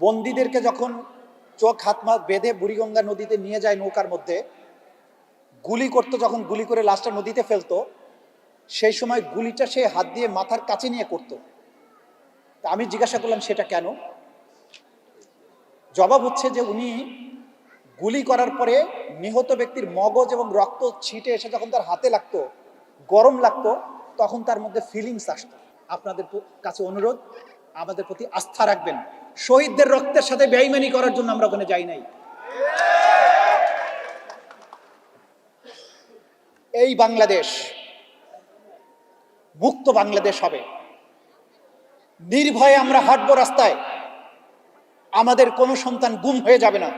বন্দীদেরকে যখন চোখ, হাত মা বেঁধে বুড়িগঙ্গা নদীতে নিয়ে যায় নৌকার মধ্যে, গুলি করতো যখন গুলি করে লাশটা নদীতে ফেলতো, সেই সময় গুলিটা সে হাত দিয়ে মাথার কাছে নিয়ে করত। আমি জিজ্ঞাসা করলাম, সেটা কেন? জবাব হচ্ছে যে উনি গুলি করার পরে নিহত ব্যক্তির মগজ এবং রক্ত ছিটে এসে যখন তার হাতে লাগতো, গরম লাগতো, তখন তার মধ্যে ফিলিংস আসতো। আপনাদের কাছে অনুরোধ, আমাদের প্রতি আস্থা রাখবেন। শহীদদের রক্তের সাথে বেইমানি করার জন্য আমরা ওখানে যাই নাই। এই বাংলাদেশ মুক্ত বাংলাদেশ হবে। নির্ভয়ে আমরা হাঁটবো রাস্তায়। আমাদের কোনো সন্তান গুম হয়ে যাবে না।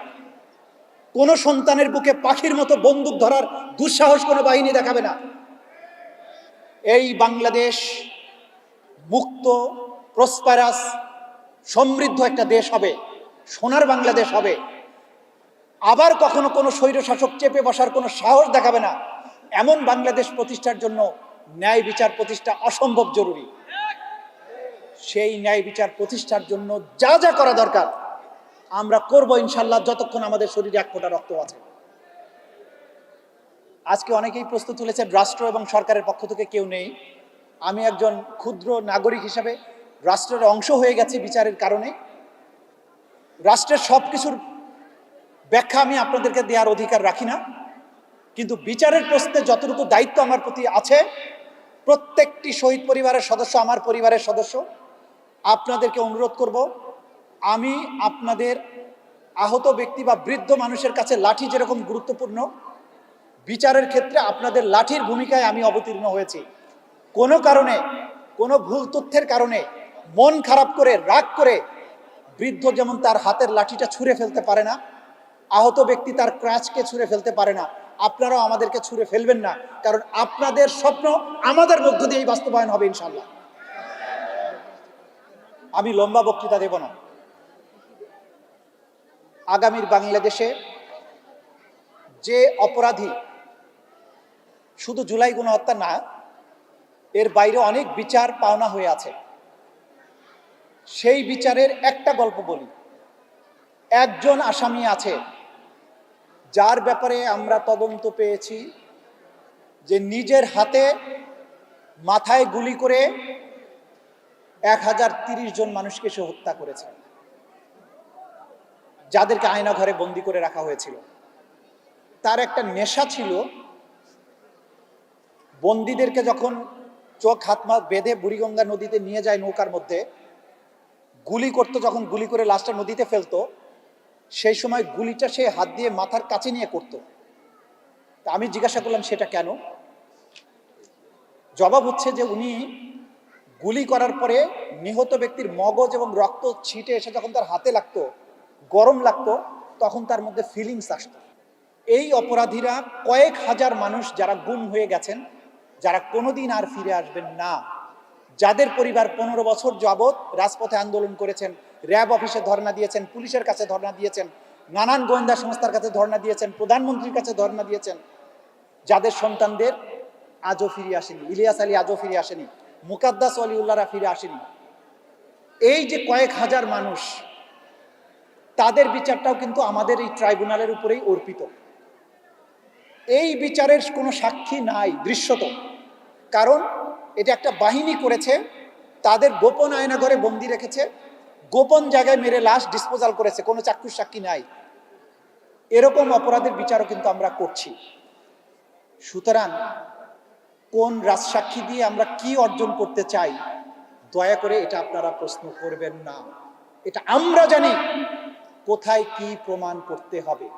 কোনো সন্তানের বুকে পাখির মতো বন্দুক ধরার দুঃসাহস কোনো বাহিনী দেখাবে না। এই বাংলাদেশ মুক্ত প্রসপারাস সমৃদ্ধ একটা দেশ হবে, সোনার বাংলাদেশ হবে। আবার কখনো কোনো স্বৈরশাসক চেপে বসার কোনো সাহস দেখাবে না। এমন বাংলাদেশ প্রতিষ্ঠার জন্য ন্যায় বিচার প্রতিষ্ঠা অসম্ভব জরুরি। সেই ন্যায় বিচার প্রতিষ্ঠার জন্য যা যা করা দরকার, আমরা করব ইনশাল্লাহ যতক্ষণ আমাদের শরীরে এক ফোঁটা রক্ত আছে। আজকে অনেকেই প্রস্তুত তুলেছেন রাষ্ট্র এবং সরকারের পক্ষ থেকে কেউ নেই। আমি একজন ক্ষুদ্র নাগরিক হিসাবে রাষ্ট্রের অংশ হয়ে গেছে বিচারের কারণে। রাষ্ট্রের সব কিছুর ব্যাখ্যা আমি আপনাদেরকে দেওয়ার অধিকার রাখি না। কিন্তু বিচারের প্রশ্নে যতটুকু দায়িত্ব আমার প্রতি আছে, প্রত্যেকটি শহীদ পরিবারের সদস্য আমার পরিবারের সদস্য, আপনাদেরকে অনুরোধ করব, আমি আপনাদের আহত ব্যক্তি বা বৃদ্ধ মানুষের কাছে লাঠি যেরকম গুরুত্বপূর্ণ, বিচারের ক্ষেত্রে আপনাদের লাঠির ভূমিকায় আমি অবতীর্ণ হয়েছি। কোনো কারণে, কোনো ভুল তথ্যের কারণে মন খারাপ করে, রাগ করে বৃদ্ধ যেমন তার হাতের লাঠিটা ছুঁড়ে ফেলতে পারে না, আহত ব্যক্তি তার ক্রাচকে ছুঁড়ে ফেলতে পারে না, আপনারাও আমাদেরকে ছুঁড়ে ফেলবেন না, কারণ আপনাদের স্বপ্ন আমাদের মধ্য দিয়েই বাস্তবায়ন হবে ইনশাল্লাহ আমি লম্বা বক্তৃতা দেব না। আগামীর বাংলাদেশে যে অপরাধী শুধু জুলাই গণহত্যা না, এর বাইরে অনেক বিচার পাওনা হয়ে আছে। সেই বিচারের একটা গল্প বলি। একজন আসামি আছে, যার ব্যাপারে আমরা তদন্ত পেয়েছি যে নিজের হাতে মাথায় গুলি করে এক হাজার তিরিশ জন মানুষকে সে হত্যা করেছে, যাদেরকে আয়না ঘরে বন্দি করে রাখা হয়েছিল। তার একটা নেশা ছিল, বন্দীদেরকে যখন চোখ হাত বেঁধে বুড়িগঙ্গা নদীতে নিয়ে যায় নৌকার মধ্যে গুলি করতো যখন গুলি করে লাশটা নদীতে ফেলতো, সেই সময় গুলিটা সে হাত দিয়ে মাথার কাছে নিয়ে করত। আমি জিজ্ঞাসা করলাম, সেটা কেন? জবাব হচ্ছে যে উনি গুলি করার পরে নিহত ব্যক্তির মগজ এবং রক্ত ছিটে এসে যখন তার হাতে লাগতো, গরম লাগতো, তখন তার মধ্যে ফিলিংস আসতো। এই অপরাধীরা কয়েক হাজার মানুষ যারা গুম হয়ে গেছেন, যারা কোনোদিন আর ফিরে আসবেন না। যাদের পরিবার পনেরো বছর যাবৎ রাজপথে আন্দোলন করেছেন, র্যাব অফিসে ধর্ণা দিয়েছেন, পুলিশের কাছে ধর্ণা দিয়েছেন, নানান গোয়েন্দা সংস্থার কাছে ধর্ণা দিয়েছেন, প্রধানমন্ত্রীর কাছে ধর্ণা দিয়েছেন, যাদের সন্তানদের আজও ফিরে আসেনি, ইলিয়াস আলী আজও ফিরে আসেনি, মুকাদ্দাস অলিউল্লাহরা ফিরে আসেনি। এই যে কয়েক হাজার মানুষ, তাদের বিচারটাও কিন্তু আমাদের এই ট্রাইব্যুনালের উপরেই অর্পিত। এই বিচারের কোনো সাক্ষী নাই, দৃশ্যত। কারণ এটা একটা বাহিনী করেছে, তাদের গোপন আয়নাঘরে বন্দি রেখেছে, গোপন জায়গায় মেরে লাশ ডিসপোজাল করেছে, কোনো চাক্ষুষ সাক্ষী নাই। এরকম অপরাধের বিচারও কিন্তু আমরা করছি। সুতরাং কোন রাজসাক্ষী দিয়ে আমরা কি অর্জন করতে চাই, দয়া করে এটা আপনারা প্রশ্ন করবেন না। এটা আমরা জানি কোথায় কি প্রমাণ করতে হবে।